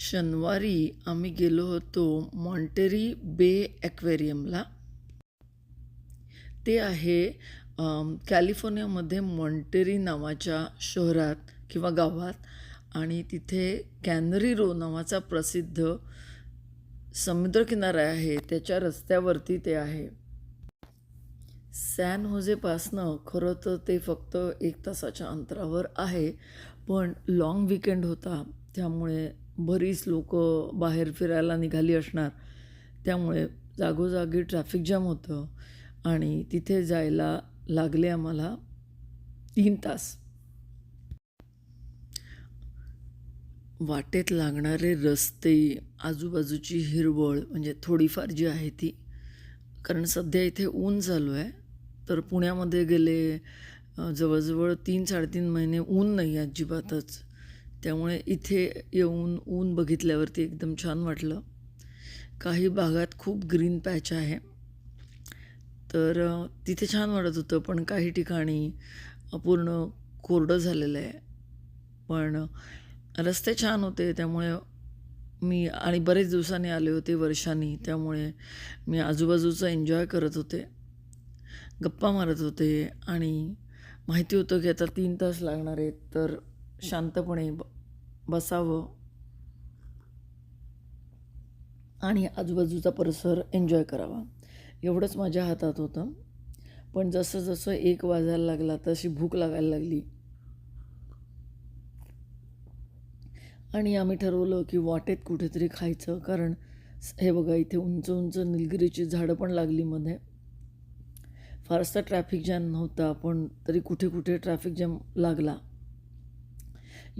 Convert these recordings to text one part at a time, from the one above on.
शनिवारी आम्ही गेलो होतो मॉन्टेरी बे ॲक्वेरियमला. ते आहे कॅलिफोर्नियामध्ये मॉन्टेरी नावाच्या शहरात किंवा गावात आणि तिथे कॅनरी रो नावाचा प्रसिद्ध समुद्रकिनारा आहे त्याच्या रस्त्यावरती ते आहे. सॅन होजेपासनं खरं तर ते फक्त एक तासाच्या अंतरावर आहे पण लाँग विकेंड होता त्यामुळे बरीच लोक बाहेर फिरायला निघाली असणार. त्यामुळे जागोजागी ट्रॅफिक जाम होतं आणि तिथे जायला लागले आम्हाला तीन तास. वाटेत लागणारे रस्ते आजूबाजूची हिरवळ म्हणजे थोडीफार जी आहे ती. कारण सध्या इथे ऊन चालू आहे. तर पुण्यामध्ये गेले जवळजवळ तीन साडेतीन महिने ऊन नाही अजिबातच. त्यामुळे इथे येऊन ऊन बघितल्यावरती एकदम छान वाटलं. काही भागात खूप ग्रीन पॅच आहे. तर तिथे छान वाटत होतं पण काही ठिकाणी पूर्ण कोरडं झालेलं आहे. पण रस्ते छान होते त्यामुळे मी आणि बरेच दिवसांनी आले होते वर्षांनी त्यामुळे मी आजूबाजूचं एन्जॉय करत होते. गप्पा मारत होते आणि माहिती होतं की आता तीन तास लागणार आहेत तर शांतपणे ब बसावं. आणि आजूबाजूचा परिसर एन्जॉय करावा. एवढंच माझ्या हातात होतं. पण जसं जसं एक वाजायला लागला तशी भूक लागायला लागली. आणि आम्ही ठरवलं की वाटेत कुठेतरी खायचं कारण हे बघा इथे उंच उंच निलगिरीची झाडं पण लागली मध्ये. फारसा ट्रॅफिक जॅम नव्हता पण तरी कुठे कुठे ट्रॅफिक जॅम लागला.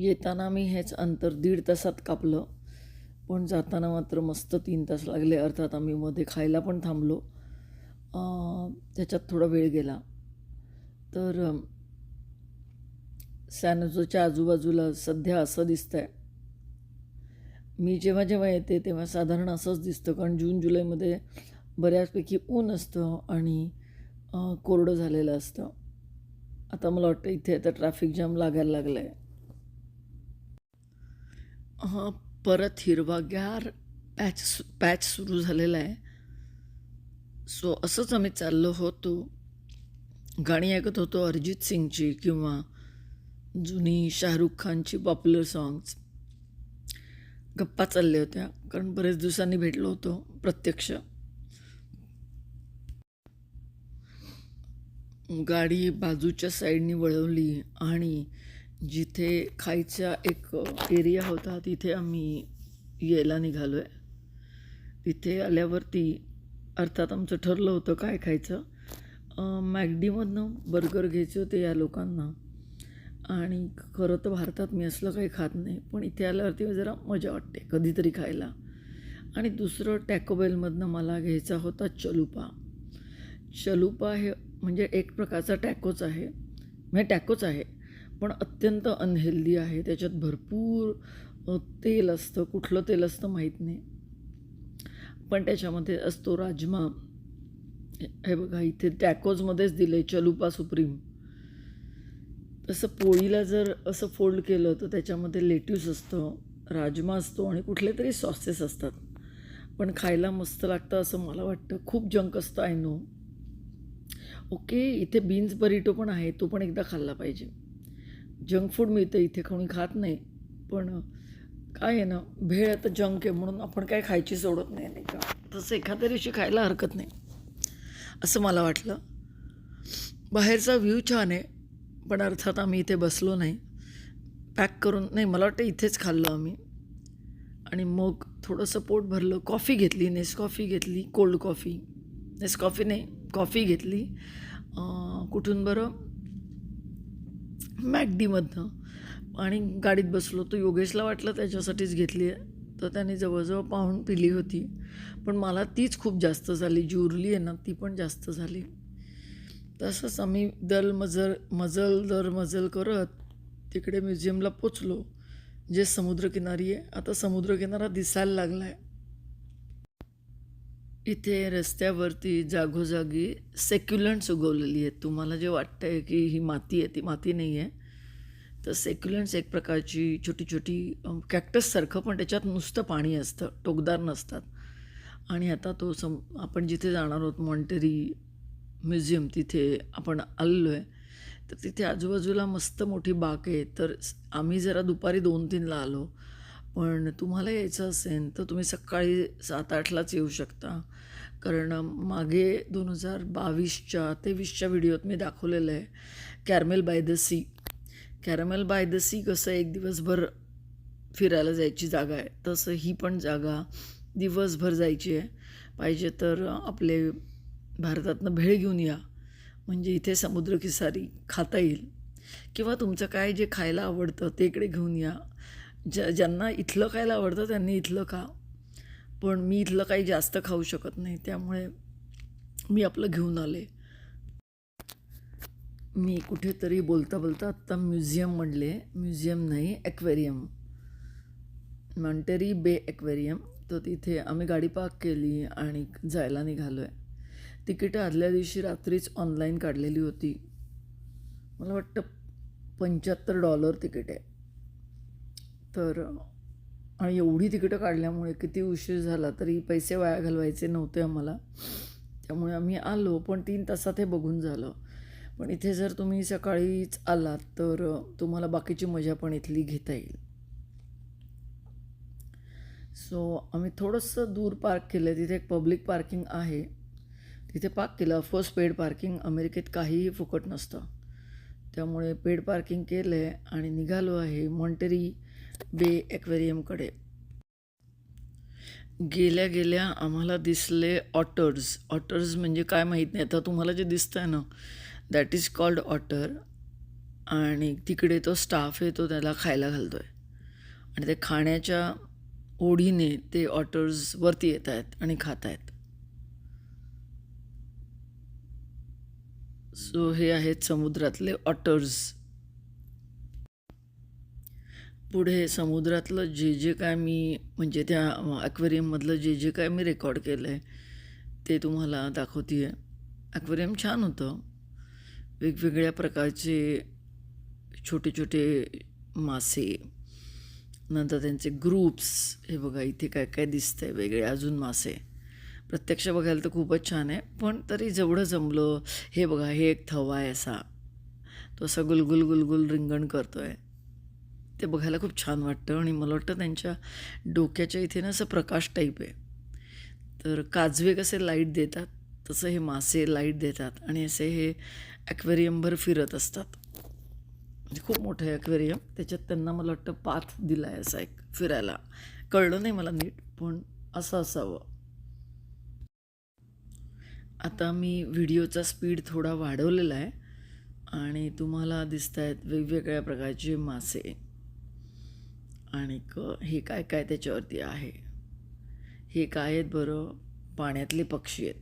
येताना मी हेच अंतर दीड तासात कापलं. पण जाताना मात्र मस्त तीन तास लागले. अर्थात आम्ही मध्ये खायला पण थांबलो. त्याच्यात थोडा वेळ गेला. तर सॅनोजोच्या आजूबाजूला सध्या असं दिसतंय. मी जेव्हा जेव्हा येते तेव्हा साधारण असंच दिसतं. कारण जून जुलैमध्ये बऱ्याचपैकी ऊन असतं आणि कोरडं झालेलं असतं. आता मला वाटतं इथे आता ट्रॅफिक जाम लागायला लागलं आहे परत हिरवागार पॅच पॅच सुरू झालेला आहे. सो असंच आम्ही चाललो होतो. गाणी ऐकत होतो अरिजित सिंगची किंवा जुनी शाहरुख खानची पॉप्युलर सॉंग्स. गप्पा चालल्या होत्या कारण बरेच दिवसांनी भेटलो होतो प्रत्यक्ष. गाडी बाजूच्या साईडनी वळवली आणि जिथे खायचा एक एरिया होता तिथे आम्ही यायला निघालो आहे तिथे आल्यावरती अर्थात आमचं ठरलं होतं काय खायचं. मॅगडीमधनं बर्गर घ्यायचे होते या लोकांना. आणि खरं तर भारतात मी असलं काही खात नाही पण इथे आल्यावरती जरा मजा वाटते कधीतरी खायला. आणि दुसरं टॅकोबेलमधनं मला घ्यायचा होता चलुपा चलुपा हे म्हणजे एक प्रकारचा टॅकोच आहे. म्हणजे टॅकोच आहे. पण अत्यंत अनहेल्दी आहे. त्याच्यात भरपूर तेल असतं. कुठलं तेल असतं माहीत नाही. पण त्याच्यामध्ये असतो राजमा. हे- हे बघा इथे टॅकोजमध्येच दिलं आहे चलुपा सुप्रीम तसं पोळीला जर असं फोल्ड केलं तर त्याच्यामध्ये लेट्यूस असतं राजमा असतो आणि कुठले तरी सॉसेस असतात. पण खायला मस्त लागतं असं मला वाटतं. खूप जंक असतं आय नो ओके इथे बीन्स बरिटो पण आहे. तो पण एकदा खाल्ला पाहिजे. जंक फूड मिळतं इथे कोणी खात नाही. पण काय आहे ना भेळ आता जंक आहे म्हणून आपण काय खायची सोडत नाही नाही का? तसं एखाद्या दिवशी खायला हरकत नाही. असं मला वाटलं. बाहेरचा व्ह्यू छान आहे पण अर्थात आम्ही इथे बसलो नाही. पॅक करून नाही मला वाटतं इथेच खाल्लं आम्ही. आणि मग थोडंसं पोट भरलं कॉफी घेतली नेसकॉफी घेतली कोल्ड कॉफी. नेसकॉफी नाही कॉफी घेतली. कुठून बरं? मॅगडीमधनं. आणि गाडीत बसलो तो योगेशला वाटलं त्याच्यासाठीच घेतली आहे. तर त्याने जवळजवळ पाहून पिली होती. पण मला तीच खूप जास्त झाली. जी उरली आहे ना ती पण जास्त झाली. तसंच आम्ही दल मजल मजल दर मजल करत तिकडे म्युझियमला पोचलो जे समुद्रकिनारी आहे. आता समुद्रकिनारा दिसायला लागला आहे इथे रस्त्यावरती जागोजागी सेक्युलंट्स उगवलेली आहेत. तुम्हाला जे वाटतं आहे की ही माती आहे ती माती नाही आहे तर सेक्युलंट्स एक प्रकारची छोटी छोटी कॅक्टससारखं पण त्याच्यात नुसतं पाणी असतं टोकदार नसतात. आणि आता तो सम आपण जिथे जाणार आहोत मॉन्टेरी म्युझियम तिथे आपण आलेलो आहे तर तिथे आजूबाजूला मस्त मोठी बाग आहे. तर आम्ही जरा दुपारी दोन तीनला आलो. पण तुम्हाला यायचं असेल तर तुम्ही सकाळी सात आठलाच येऊ शकता. कारण मागे दोन हजार बावीसच्या तेवीसच्या व्हिडिओत मी दाखवलेलं आहे caramel by the sea. Caramel by the sea कसं एक दिवसभर फिरायला जायची जागा आहे तसं ही पण जागा दिवसभर जायची आहे. पाहिजे तर आपले भारतातनं भेळ घेऊन या म्हणजे इथे समुद्र किसारी खाता येईल. किंवा तुमचं काय जे खायला आवडतं ते इकडे घेऊन या. ज्या ज्यांना इथलं खायला आवडतं त्यांनी इथलं खा. पण मी इथलं काही जास्त खाऊ शकत नाही त्यामुळे मी आपलं घेऊन आले. मी कुठेतरी बोलता बोलता आत्ता म्युझियम म्हणले. म्युझियम नाही ॲक्वेरियम. मॉन्टेरी बे ॲक्वेरियम. तर तिथे आम्ही गाडी पार्क केली आणि जायला निघालो आहे तिकीटं आदल्या दिवशी रात्रीच ऑनलाईन काढलेली होती. मला वाटतं पंच्याहत्तर डॉलर तिकीट आहे. तर आणि एवढी तिकीटं काढल्यामुळे किती उशीर झाला तरी पैसे वाया घालवायचे नव्हते आम्हाला. त्यामुळे आम्ही आलो पण तीन तासात हे बघून झालं. पण इथे जर तुम्ही सकाळीच आलात तर तुम्हाला बाकीची मजा पण इथली घेता येईल. सो आम्ही थोडंसं दूर पार्क केलं तिथे एक पब्लिक पार्किंग आहे. तिथे पार्क केलं. ऑफकोर्स पेड पार्किंग अमेरिकेत काहीही फुकट नसतं. त्यामुळे पेड पार्किंग केलं आहे आणि निघालो आहे. मॉन्टेरी बे ॲक्वेरियमकडे. गेल्या गेल्या आम्हाला दिसले ऑटर्स. ऑटर्स म्हणजे काय माहीत नाही. आता तुम्हाला जे दिसतं आहे ना दॅट इज कॉल्ड ऑटर आणि तिकडे तो स्टाफ आहे तो त्याला खायला घालतो आहे आणि ते खाण्याच्या ओढीने ते ऑटर्स वरती येत आहेत आणि खात आहेत. सो हे आहेत समुद्रातले ऑटर्स पुढे समुद्रातलं जे जे काय मी म्हणजे त्या ॲक्वेरियममधलं जे जे काय मी रेकॉर्ड केलं आहे ते तुम्हाला दाखवते आहे ॲक्वेरियम छान होतं. वेगवेगळ्या प्रकारचे छोटे छोटे मासे नंतर त्यांचे ग्रुप्स हे बघा इथे काय काय दिसतं आहे वेगळे अजून मासे. प्रत्यक्ष बघायला तर खूपच छान आहे पण तरी जेवढं जमलं हे बघा हे एक थवा आहे असा. तो असा गुलगुल गुलगुल रिंगण करतो आहे ते बघायला खूप छान वाटतं आणि मला वाटतं त्यांच्या डोक्याच्या इथे ना असं प्रकाश टाईप आहे. तर काजवे कसे लाइट देतात तसं हे मासे लाइट देतात आणि असे हे ॲक्वेरियमभर फिरत असतात. म्हणजे खूप मोठं आहे ॲक्वेरियम त्याच्यात त्यांना मला वाटतं पाथ दिला आहे असा एक फिरायला. कळलं नाही मला नीट पण असं असावं. आता मी व्हिडिओचा स्पीड थोडा वाढवलेला आहे आणि तुम्हाला दिसत आहेत वेगवेगळ्या प्रकारचे मासे. आणि क हे काय काय त्याच्यावरती आहे? हे काय आहेत बरं? पाण्यातले पक्षी आहेत.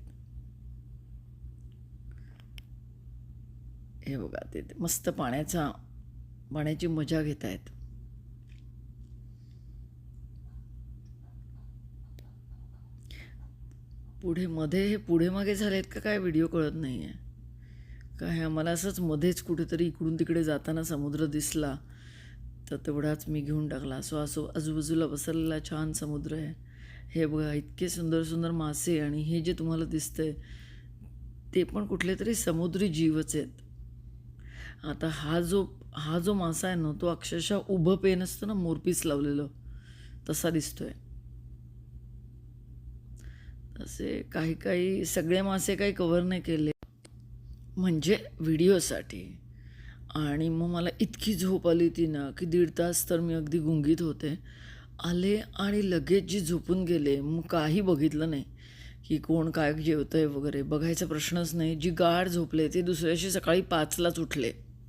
हे बघा ते मस्त पाण्याचा पाण्याची मजा घेत आहेत. पुढे मध्ये हे पुढे मागे झालेत का काय व्हिडिओ कळत नाही आहे काय आम्हाला असंच मध्येच कुठेतरी इकडून तिकडे जाताना समुद्र दिसला तर तेवढाच मी घेऊन टाकला. असो असो आजूबाजूला पसरलेला छान समुद्र आहे. हे बघा इतके सुंदर सुंदर मासे आणि हे जे तुम्हाला दिसतंय ते पण कुठले तरी समुद्री जीवच आहेत. आता हा जो हा जो मासा आहे ना तो अक्षरशः उभं पेन असतं ना मोरपीस लावलेलं तसा दिसतोय. तसे काही काही सगळे मासे काही कवर नाही केले. म्हणजे व्हिडिओसाठी. आणि मग मला इतकी झोप आली ती ना की दीड तास तर मी अगदी गुंगीत होते. आले आणि लगेच जी झोपून गेले मग काही बघितलं नाही की कोण काय जेवतं आहे वगैरे. बघायचा प्रश्नच नाही. जी गाढ झोपले ते दुसऱ्याशी सकाळी पाचलाच उठले.